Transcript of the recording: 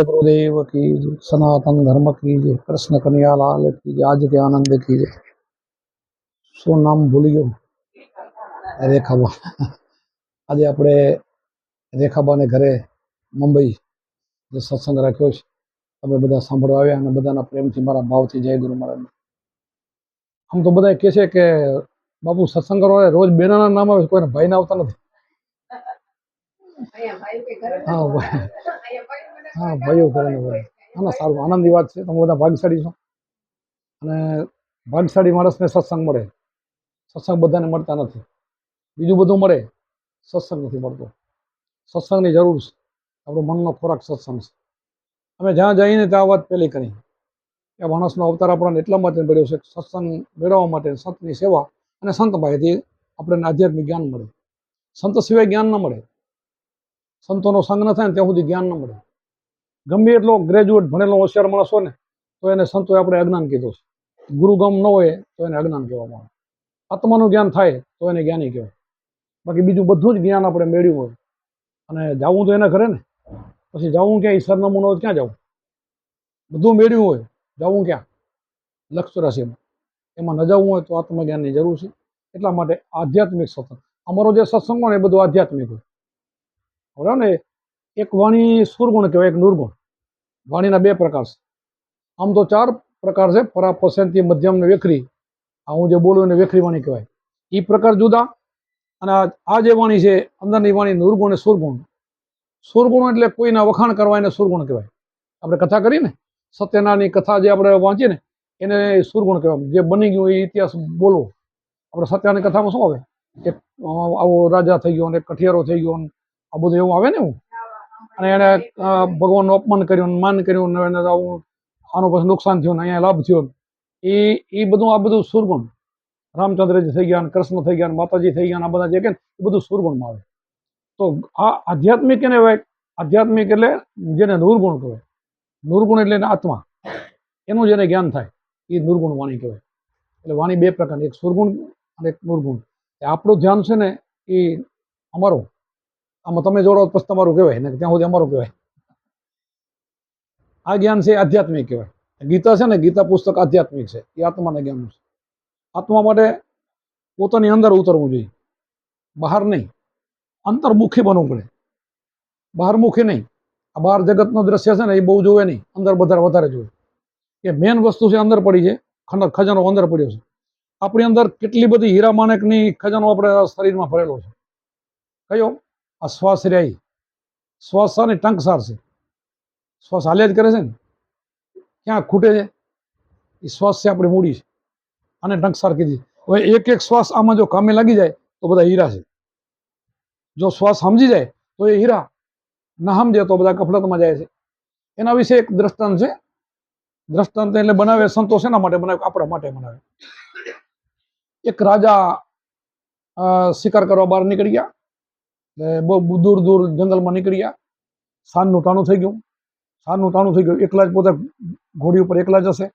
સત્યપ્રદેવ કી સનાતન ધર્મ કી જય કૃષ્ણ કનૈયાલાલ કી આજ કે આનંદ કી જય શું નામ ભૂલી ગયો રેખાબા આજે આપણે રેખાબાને ઘરે મુંબઈ જે સત્સંગ રાખ્યો છે તમે બધા સાંભળવા આવ્યા અને બધાના પ્રેમથી મારા ભાવથી જય ગુરુ મહારાજ. આમ તો બધા કહે છે કે બાપુ, સત્સંગ રોજ બેનાના નામ આવે કોઈને ભાઈને આવતા નથી. હા ભાઈ. હા ભાઈઓ કરે ને ભાઈ ના સારું આનંદની વાત છે. તમે બધા ભાગશાળી છો. અને ભાગશાળી માણસને સત્સંગ મળે. સત્સંગ બધાને મળતા નથી. બીજું બધું મળે. સત્સંગ નથી મળતો. સત્સંગની જરૂર છે. આપણો મનનો ખોરાક સત્સંગ છે. અમે જ્યાં જઈને ત્યાં વાત પહેલી કરી. કે માણસનો અવતાર આપણને એટલા માટે મળ્યો છે સત્સંગ મેળવવા માટે સંતની સેવા અને સંત પાસેથી આપણને આધ્યાત્મિક જ્ઞાન મળે. સંત સિવાય જ્ઞાન ન મળે. સંતોનો સંગ ન થાય ને ત્યાં સુધી જ્ઞાન ન મળે. ગમે એટલો ગ્રેજ્યુએટ ભણેલો હોશિયાર માણસ હોય ને, તો એને સંતોએ આપણે અજ્ઞાન કીધું છે. ગુરુગમ ન હોય તો એને અજ્ઞાન કહેવામાં આવે. આત્માનું જ્ઞાન થાય તો એને જ્ઞાની કહેવાય. બાકી બીજું બધું જ જ્ઞાન આપણે મેળવ્યું હોય. અને જવું તો એના ઘરે ને, પછી જવું ક્યાં? સરનામું ન હોય ક્યાં જવું? બધું મેળવ્યું હોય, જવું ક્યાં? લક્ષ રાશિમાં. એમાં ન જવું હોય તો આત્મજ્ઞાનની જરૂર છે. એટલા માટે આધ્યાત્મિક સત્સંગ અમારો જે સત્સંગ હોય એ બધું આધ્યાત્મિક હોય. બરાબર? ને એક વાણી સુરગુણ કહેવાય, એક નિર્ગુણ. વાણીના બે પ્રકાર છે. આમ તો ચાર પ્રકાર છે પરા પસંતી મધ્યમ ને વેખરી. આ હું જે બોલું એને વેખરી વાણી કહેવાય. એ પ્રકાર જુદા અને આ જે વાણી છે, અંદરની વાણી નિર્ગુણ અને સુરગુણ. સુરગુણ એટલે કોઈના વખાણ કરવા એને સુરગુણ કહેવાય. આપણે કથા કરી ને, સત્યનારાયણની કથા જે આપણે વાંચીએ ને, એને સુરગુણ કહેવાય. જે બની ગયું એ ઇતિહાસ બોલવો. આપણે સત્યનારાયણની કથામાં શું આવે? કે આવો રાજા થઈ ગયો ને કઠિયારો થઈ ગયો આ બધું એવું આવે ને એવું? અને એને ભગવાનનું અપમાન કર્યું માન કર્યું એને આવું આનું પછી નુકસાન થયું, ને અહીંયા લાભ થયો. એ એ બધું, આ બધું સુરગુણ. રામચંદ્રજી થઈ ગયા કૃષ્ણ થઈ ગયા માતાજી થઈ ગયા આ બધા જે કે એ બધું સુરગુણમાં આવે. તો આ આધ્યાત્મિક એને કહેવાય આધ્યાત્મિક એટલે જેને નૂરગુણ કહેવાય. નૂરગુણ એટલે આત્મા. એનું જેને જ્ઞાન થાય. એ દુર્ગુણ વાણી કહેવાય. એટલે વાણી બે પ્રકારની, એક સુરગુણ અને એક નિર્ગુણ. એ આપણું ધ્યાન છે ને એ અમારું. આમાં તમે જોડો પછી તમારું કહેવાય ને ત્યાં સુધી અમારું કહેવાય. આ જ્ઞાન છે આધ્યાત્મિક કહેવાય. ગીતા છે ને, ગીતા પુસ્તક આધ્યાત્મિક છે, એ આત્માના જ્ઞાનનું છે. આત્મા માટે પોતાની અંદર ઉતરવું જોઈએ. બહાર નહીં. અંતર્મુખી બનવું પડે. બહારમુખી નહીં. આ બહાર જગતનું દ્રશ્ય છે ને, એ બહુ જોવે નહીં. અંદર બધા વધારે જોવે. એ મેન વસ્તુ છે, અંદર પડી છે. ખજાનો અંદર પડ્યો છે. આપણી અંદર કેટલી બધી હીરા માણેકની ખજાનો આપણે શરીરમાં ભરેલો છે. કયો? આ શ્વાસ રહ્યા શ્વાસ અને ટંકસાર છે શ્વાસ હાલ્યા જ કરે છે ને. ક્યાં ખૂટે છે? એ શ્વાસ છે આપણી મૂડી છે. અને ટંકસાર કીધી. હવે એક એક શ્વાસ આમાં જો કામે લાગી જાય, તો બધા હીરા છે. જો શ્વાસ સમજી જાય, તો એ હીરા ના સમજે, તો બધા કફલતમાં જાય છે. એના વિશે એક દ્રષ્ટાંત છે. દ્રષ્ટાંત એટલે બનાવે સંતોષ એના માટે બનાવે? આપણા માટે બનાવે. એક રાજા શિકાર કરવા બહાર નીકળી ગયા. બહુ દૂર દૂર જંગલમાં નીકળી ગયા સાંજનું ટાણું થઈ ગયું. સાંજનું ટાણું થઈ ગયું. એકલા જ પોતે ઘોડી ઉપર એકલા જ હશે.